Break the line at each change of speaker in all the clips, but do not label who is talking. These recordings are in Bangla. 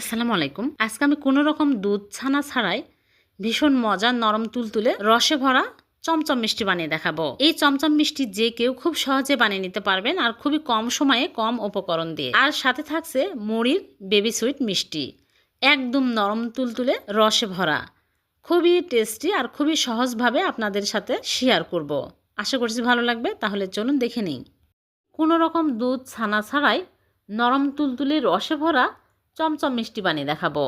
আসসালামু আলাইকুম। আজকে আমি কোনো রকম দুধ ছানা ছাড়াই ভীষণ মজার নরম তুলতুলে রসে ভরা চমচম মিষ্টি বানিয়ে দেখাবো। এই চমচম মিষ্টি যে কেউ খুব সহজে বানিয়ে নিতে পারবেন আর খুবই কম সময়ে কম উপকরণ দিয়ে। আর সাথে থাকছে মুড়ির বেবি সুইট মিষ্টি। একদম নরম তুলতুলে রসে ভরা। খুবই টেস্টি আর খুবই সহজভাবে আপনাদের সাথে শেয়ার করব। আশা করছি ভালো লাগবে, তাহলে চলুন দেখে নিই। কোনো রকম দুধ ছানা ছাড়াই নরম তুলতুলে রসে ভরা চমচম মিষ্টি বানিয়ে দেখাবো।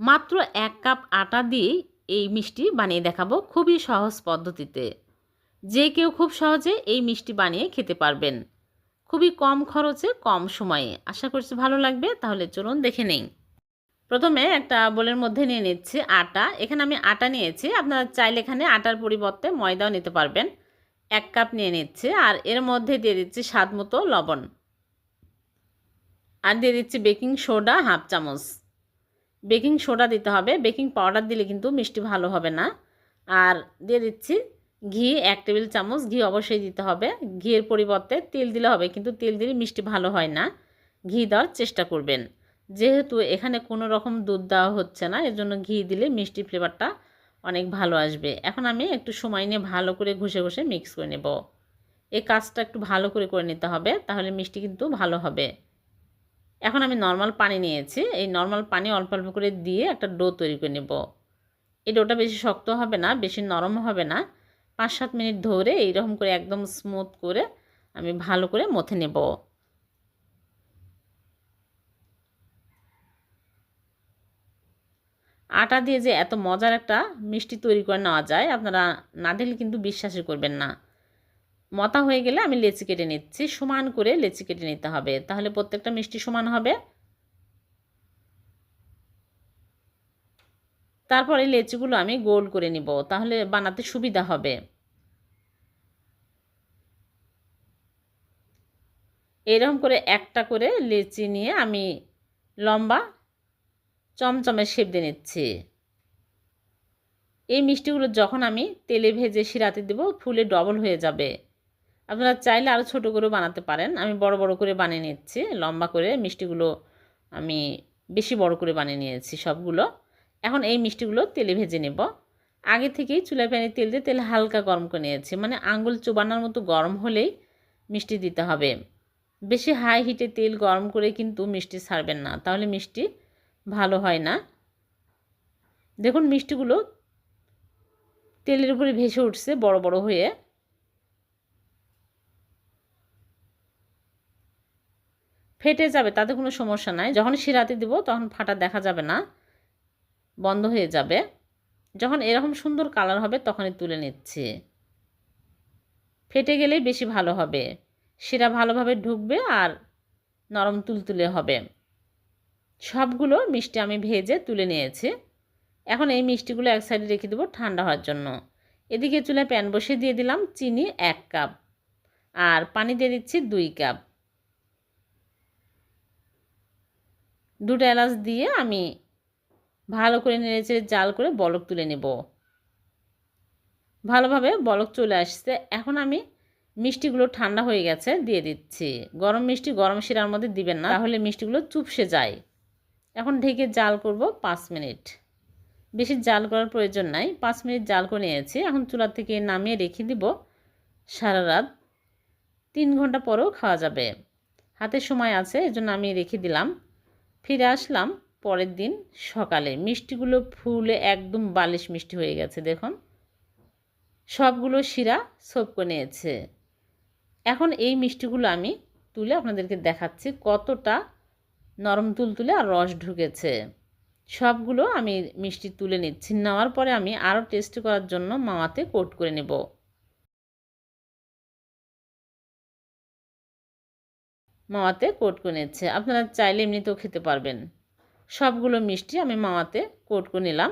মাত্র এক কাপ আটা দিয়েই এই মিষ্টি বানিয়ে দেখাবো খুবই সহজ পদ্ধতিতে। যে কেউ খুব সহজে এই মিষ্টি বানিয়ে খেতে পারবেন। খুবই কম খরচে, কম সময়ে। আশা করছি ভালো লাগবে, তাহলে চলুন দেখে নেই। প্রথমে একটা বোলের মধ্যে নিয়ে নিচ্ছি আটা। এখানে আমি আটা নিয়েছি। আপনারা চাইলে এখানে আটার পরিবর্তে ময়দাও নিতে পারবেন। এক কাপ নিয়ে নিচ্ছি আর এর মধ্যে দিয়ে দিচ্ছি স্বাদ মতো লবণ। আর দিয়ে দিচ্ছি বেকিং সোডা হাফ চামচ। বেকিং সোডা দিতে হবে। বেকিং পাউডার দিলে কিন্তু মিষ্টি ভালো হবে না। আর দিয়ে দিচ্ছি ঘি, এক টেবিল চামচ। ঘি অবশ্যই দিতে হবে। ঘিয়ের পরিবর্তে তেল দিলে হবে, কিন্তু তেল দিলে মিষ্টি ভালো হয় না। ঘি দেওয়ার চেষ্টা করবেন। যেহেতু এখানে কোনো রকম দুধ দেওয়া হচ্ছে না, এর জন্য ঘি দিলে মিষ্টি ফ্লেভারটা অনেক ভালো আসবে। এখন আমি একটু সময় নিয়ে ভালো করে ঘষে ঘষে মিক্স করে নেব। এই কাজটা একটু ভালো করে করে নিতে হবে, তাহলে মিষ্টি কিন্তু ভালো হবে। এখন আমি নর্মাল পানি নিয়েছি। এই নর্মাল পানি অল্প অল্প করে দিয়ে একটা ডো তৈরি করে নেব। এই ডোটা বেশি শক্ত হবে না, বেশি নরম হবে না। পাঁচ সাত মিনিট ধরে এইরকম করে একদম স্মুথ করে আমি ভালো করে মথে নেব। আটা দিয়ে যে এত মজার একটা মিষ্টি তৈরি করে নেওয়া যায়, আপনারা না দিলে কিন্তু বিশ্বাসই করবেন না। মতা হয়ে গেলে আমি লেচি কেটে নিচ্ছি। সমান করে লেচি কেটে নিতে হবে। তাহলে প্রত্যেকটা মিষ্টি সমান হবে। তারপরে লেচিগুলো আমি গোল করে নিব। তাহলে বানাতে সুবিধা হবে। এরকম করে একটা করে লেচি নিয়ে আমি লম্বা চমচমের শেপ দিয়ে নিচ্ছি। এই মিষ্টিগুলো যখন আমি তেলে ভেজে শিরাতে দেব, ফুলে ডবল হয়ে যাবে। আপনারা চাইলে আরও ছোটো করে বানাতে পারেন। আমি বড় বড় করে বানিয়ে নিচ্ছি। লম্বা করে মিষ্টিগুলো আমি বেশি বড় করে বানিয়ে নিয়েছি সবগুলো। এখন এই মিষ্টিগুলো তেলে ভেজে নেব। আগে থেকেই চুলায় প্যানে তেল দিয়ে তেল হালকা গরম করে নিয়েছি। মানে আঙ্গুল চোবানোর মতো গরম হলেই মিষ্টি দিতে হবে। বেশি হাই হিটে তেল গরম করে কিন্তু মিষ্টি ছাড়বেন না। তাহলে মিষ্টি ভালো হয় না। দেখুন মিষ্টিগুলো তেলের উপরে ভেসে উঠছে বড় বড় হয়ে। ফেটে যাবে, তাতে কোনো সমস্যা নাই। যখন শিরাতে দিব, তখন ফাটা দেখা যাবে না, বন্ধ হয়ে যাবে। যখন এরকম সুন্দর কালার হবে, তখনই তুলে নিচ্ছি। ফেটে গেলেই বেশি ভালো হবে। শিরা ভালোভাবে ঢুকবে আর নরম তুলতুলে হবে। সবগুলো মিষ্টি আমি ভেজে তুলে নিয়েছি। এখন এই মিষ্টিগুলো এক সাইডে রেখে দেবো ঠান্ডা হওয়ার জন্য। এদিকে চুলায় প্যান বসিয়ে দিয়ে দিলাম চিনি এক কাপ। আর পানি দিয়ে দিচ্ছি দুই কাপ। দুটো এলাচ দিয়ে আমি ভালো করে নেড়েচেড়ে জাল করে বলক তুলে নেব। ভালোভাবে বলক চলে আসছে। এখন আমি মিষ্টিগুলো ঠান্ডা হয়ে গেছে, দিয়ে দিচ্ছি। গরম মিষ্টি গরম শিরার মধ্যে দিবেন না, তাহলে মিষ্টিগুলো চুপসে যায়। এখন ঢেকে জাল করব পাঁচ মিনিট। বেশি জাল করার প্রয়োজন নাই, পাঁচ মিনিট জাল করে নিয়েছি। এখন চুলার থেকে নামিয়ে রেখে দিব সারা রাত। তিন ঘণ্টা পরেও খাওয়া যাবে। হাতে সময় আছে, এজন্য আমি রেখে দিলাম। ফিরে আসলাম পরের দিন সকালে। মিষ্টিগুলো ফুলে একদম বালিশ মিষ্টি হয়ে গেছে, দেখুন। সবগুলো শিরা সোপ করে নিয়েছে। এখন এই মিষ্টিগুলো আমি তুলে আপনাদেরকে দেখাচ্ছি কতটা নরম তুলতুলে আর রস ঢুকেছে। সবগুলো আমি মিষ্টি তুলে নিচ্ছি, নেওয়ার পরে আমি আরও টেস্ট করার জন্য মাওয়াতে কোট করে নেব। মাওয়াতে কোট করে নিচ্ছে আপনারা চাইলে এমনিতেও খেতে পারবেন। সবগুলো মিষ্টি আমি মাওয়াতে কোট করে নিলাম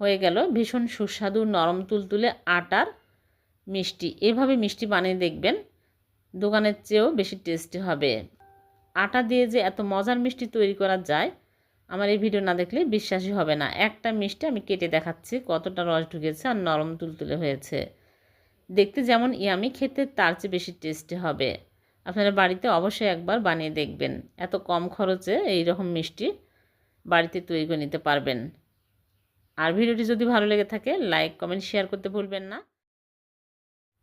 হয়ে গেল ভীষণ সুস্বাদু নরম তুলতুলে আটার মিষ্টি। এভাবে মিষ্টি বানিয়ে দেখবেন, দোকানের চেয়েও বেশি টেস্টি হবে। আটা দিয়ে যে এত মজার মিষ্টি তৈরি করা যায়, আমার এই ভিডিও না দেখলে বিশ্বাসই হবে না। একটা মিষ্টি আমি কেটে দেখাচ্ছি কতটা রস ঢুকেছে আর নরম তুলতুলে হয়েছে। দেখতে যেমন ইয়ামি, খেতে তার চেয়ে বেশি টেস্টি হবে। আপনারা বাড়িতে অবশ্যই একবার বানিয়ে দেখবেন। এত কম খরচে এই রকম মিষ্টি বাড়িতে তৈরি করে নিতে পারবেন। আর ভিডিওটি যদি ভালো লেগে থাকে, লাইক, কমেন্ট, শেয়ার করতে ভুলবেন না।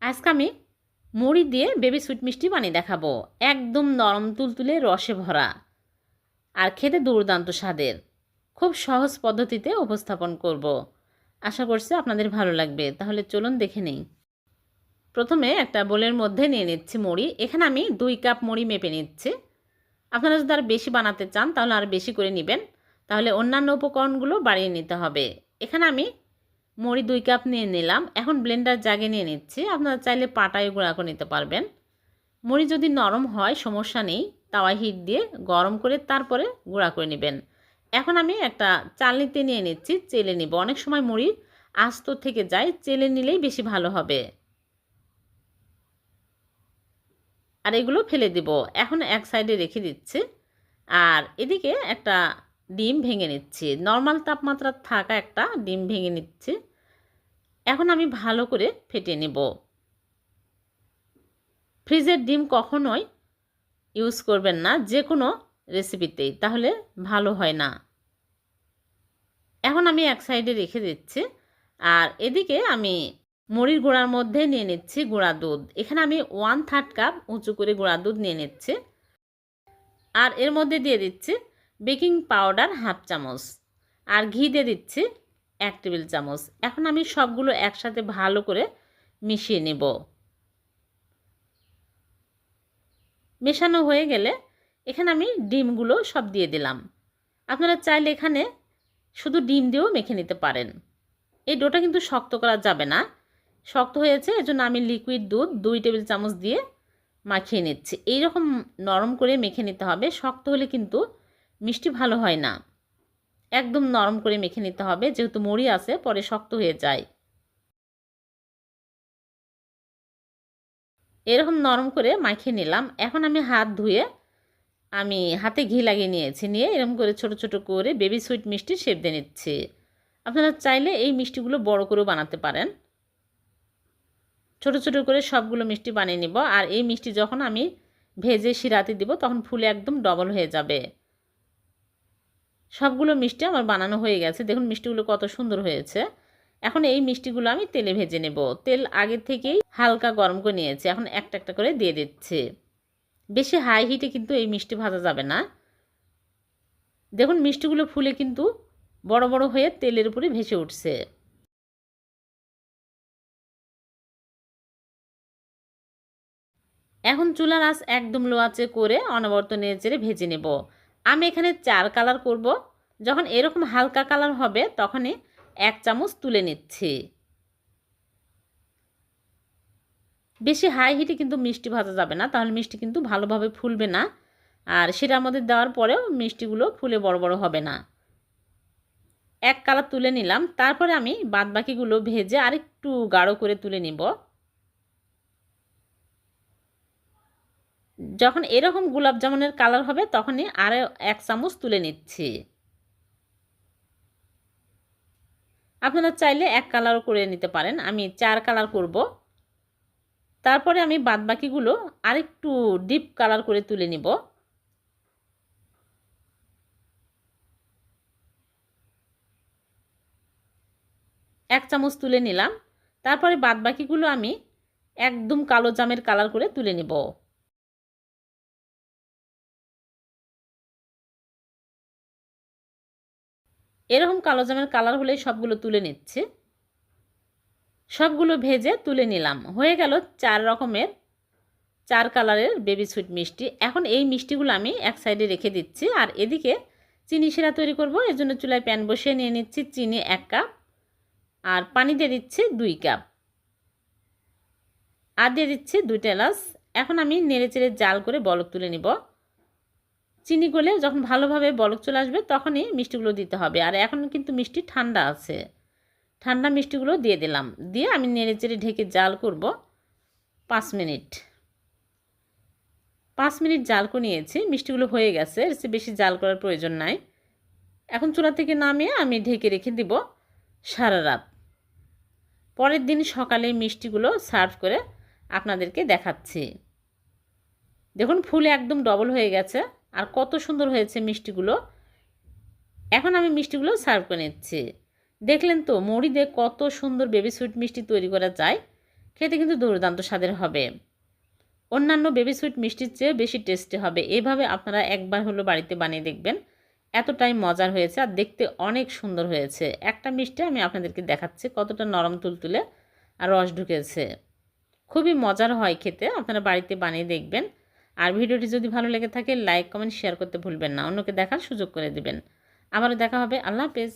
আজকে আমি মুড়ি দিয়ে বেবি সুইট মিষ্টি বানিয়ে দেখাবো। একদম নরম তুলতুলে রসে ভরা আর খেতে দুর্দান্ত স্বাদের। খুব সহজ পদ্ধতিতে উপস্থাপন করব। আশা করছি আপনাদের ভালো লাগবে। তাহলে চলুন দেখে নেই। প্রথমে একটা বোলের মধ্যে নিয়ে নিচ্ছি মুড়ি। এখানে আমি দুই কাপ মুড়ি মেপে নিচ্ছি। আপনারা যদি আর বেশি বানাতে চান, তাহলে আর বেশি করে নেবেন। তাহলে অন্যান্য উপকরণগুলো বাড়িয়ে নিতে হবে। এখানে আমি মুড়ি দুই কাপ নিয়ে নিলাম। এখন ব্লেন্ডার জাগে নিয়ে নিচ্ছি। আপনারা চাইলে পাটায় গুঁড়া করে নিতে পারবেন। মুড়ি যদি নরম হয়, সমস্যা নেই। তাওয়া হিট দিয়ে গরম করে তারপরে গুঁড়া করে নেবেন। এখন আমি একটা চালনিতে নিয়ে নিচ্ছি, চেলে নিব। অনেক সময় মুড়ি আস্ত থেকে যায়, চেলে নিলেই বেশি ভালো হবে। আর এগুলো ফেলে দিব। এখন এক সাইডে রেখে দিচ্ছি। আর এদিকে একটা ডিম ভেঙে নিচ্ছি। নর্মাল তাপমাত্রা থাকা একটা ডিম ভেঙে নিচ্ছি। এখন আমি ভালো করে ফেটে নেব। ফ্রিজের ডিম কখনোই ইউজ করবেন না যে কোনো রেসিপিতেই তাহলে ভালো হয় না। এখন আমি এক সাইডে রেখে দিচ্ছি। আর এদিকে আমি মুড়ির গুঁড়ার মধ্যে নিয়ে নিচ্ছি গুঁড়া দুধ। এখানে আমি ওয়ান থার্ড কাপ উঁচু করে গুঁড়া দুধ নিয়ে নিচ্ছি। আর এর মধ্যে দিয়ে দিচ্ছি বেকিং পাউডার হাফ চামচ। আর ঘি দিয়ে দিচ্ছি এক টেবিল চামচ। এখন আমি সবগুলো একসাথে ভালো করে মিশিয়ে নেব। মেশানো হয়ে গেলে এখানে আমি ডিমগুলো সব দিয়ে দিলাম। আপনারা চাইলে এখানে শুধু ডিম দিয়েও মেখে নিতে পারেন। এই ডোটা কিন্তু শক্ত করা যাবে না। শক্ত হয়েছে, এজন্য আমি লিকুইড দুধ দুই টেবিল চামচ দিয়ে মাখিয়ে নিচ্ছি। এইরকম নরম করে মেখে নিতে হবে। শক্ত হলে কিন্তু মিষ্টি ভালো হয় না। একদম নরম করে মেখে নিতে হবে, যেহেতু মুড়ি আছে, পরে শক্ত হয়ে যায়। এরকম নরম করে মাখিয়ে নিলাম। এখন আমি হাত ধুয়ে আমি হাতে ঘি লাগিয়ে নিয়েছি, নিয়ে এরকম করে ছোট ছোট করে বেবি সুইট মিষ্টি শেপ দিয়ে নিচ্ছি। আপনারা চাইলে এই মিষ্টিগুলো বড় করেও বানাতে পারেন। ছোট ছোট করে সবগুলো মিষ্টি বানিয়ে নিব। আর এই মিষ্টি যখন আমি ভেজে শিরাতে দিব, তখন ফুলে একদম ডবল হয়ে যাবে। সবগুলো মিষ্টি আমার বানানো হয়ে গেছে। দেখুন মিষ্টিগুলো কত সুন্দর হয়েছে। এখন এই মিষ্টিগুলো আমি তেলে ভেজে নেব। তেল আগের থেকেই হালকা গরম করে নিয়েছি। এখন একটা একটা করে দিয়ে দিচ্ছে। বেশি হাই হিটে কিন্তু এই মিষ্টি ভাজা যাবে না। দেখুন মিষ্টিগুলো ফুলে কিন্তু বড় বড় হয়ে তেলের উপরে ভেসে উঠছে। এখন চুলার আঁচ একদম লো আঁচে করে অনবরত নেড়ে ভেজে নেব। আমি এখানে চার কালার করব। যখন এরকম হালকা কালার হবে, তখনই এক চামচ তুলে নিচ্ছি। বেশি হাই হিটে কিন্তু মিষ্টি ভাজা যাবে না, তাহলে মিষ্টি কিন্তু ভালোভাবে ফুলবে না। আর সেটার মধ্যে দেওয়ার পরেও মিষ্টিগুলো ফুলে বড় বড় হবে না। এক কালার তুলে নিলাম। তারপরে আমি বাদবাকিগুলো ভেজে আরেকটু গাঢ় করে তুলে নিব। যখন এরকম গোলাপ জামুনের কালার হবে, তখনই আরও এক চামচ তুলে নিচ্ছি। আপনারা চাইলে এক কালারও করে নিতে পারেন। আমি চার কালার করব। তারপরে আমি বাদবাকিগুলো আরেকটু ডিপ কালার করে তুলে নিব। এক চামচ তুলে নিলাম। তারপরে বাদবাকিগুলো আমি একদম কালো জামের কালার করে তুলে নিব। এরকম কালো জামের কালার হলেই সবগুলো তুলে নিচ্ছে। সবগুলো ভেজে তুলে নিলাম। হয়ে গেল চার রকমের, চার কালারের বেবি সুইট মিষ্টি। এখন এই মিষ্টিগুলো আমি এক সাইডে রেখে দিচ্ছি। আর এদিকে চিনি সেরা তৈরি করব। এর জন্য চুলায় প্যান বসিয়ে নিয়ে নিচ্ছি চিনি এক কাপ আর পানি দিয়ে দিচ্ছি দুই কাপ আর দিয়ে দিচ্ছি দুইটা এলাচ এখন আমি নেড়ে চেড়ে জাল করে বলক তুলে নিব। চিনি গলে যখন ভালোভাবে বলক চলে আসবে তখনই মিষ্টিগুলো দিতে হবে। আর এখন কিন্তু মিষ্টি ঠান্ডা আছে। ঠান্ডা মিষ্টিগুলো দিয়ে দিলাম। দিয়ে আমি নেড়ে চেড়ে ঢেকে জাল করব। পাঁচ মিনিট। পাঁচ মিনিট জাল করে নিয়েছি। মিষ্টিগুলো হয়ে গেছে। এর বেশি জাল করার প্রয়োজন নাই। এখন চুলা থেকে নামিয়ে আমি ঢেকে রেখে দিব সারা রাত। পরের দিন সকালে মিষ্টিগুলো সার্ভ করে আপনাদেরকে দেখাচ্ছি। দেখুন, ফুল একদম ডবল হয়ে গেছে। আর কত সুন্দর হয়েছে মিষ্টিগুলো। এখন আমি মিষ্টিগুলো সার্ভ করে নিচ্ছি। দেখলেন তো, মুড়ি দিয়ে কত সুন্দর বেবি সুইট মিষ্টি তৈরি করা যায়। খেতে কিন্তু দুর্দান্ত স্বাদের হবে। অন্যান্য বেবি সুইট মিষ্টির চেয়ে বেশি টেস্টি হবে। এভাবে আপনারা একবার হলো বাড়িতে বানিয়ে দেখবেন। এতটাই মজার হয়েছে আর দেখতে অনেক সুন্দর হয়েছে। একটা মিষ্টি আমি আপনাদেরকে দেখাচ্ছি, কতটা নরম তুলতুলে আর রস ঢুকেছে। খুবই মজার হয় খেতে, আপনারা বাড়িতে বানিয়ে দেখবেন। আর ভিডিওটি যদি ভালো লেগে থাকে লাইক কমেন্ট শেয়ার করতে ভুলবেন না। অন্যকে দেখার সুযোগ করে দেবেন। আবারও দেখা হবে। আল্লাহ হাফেজ।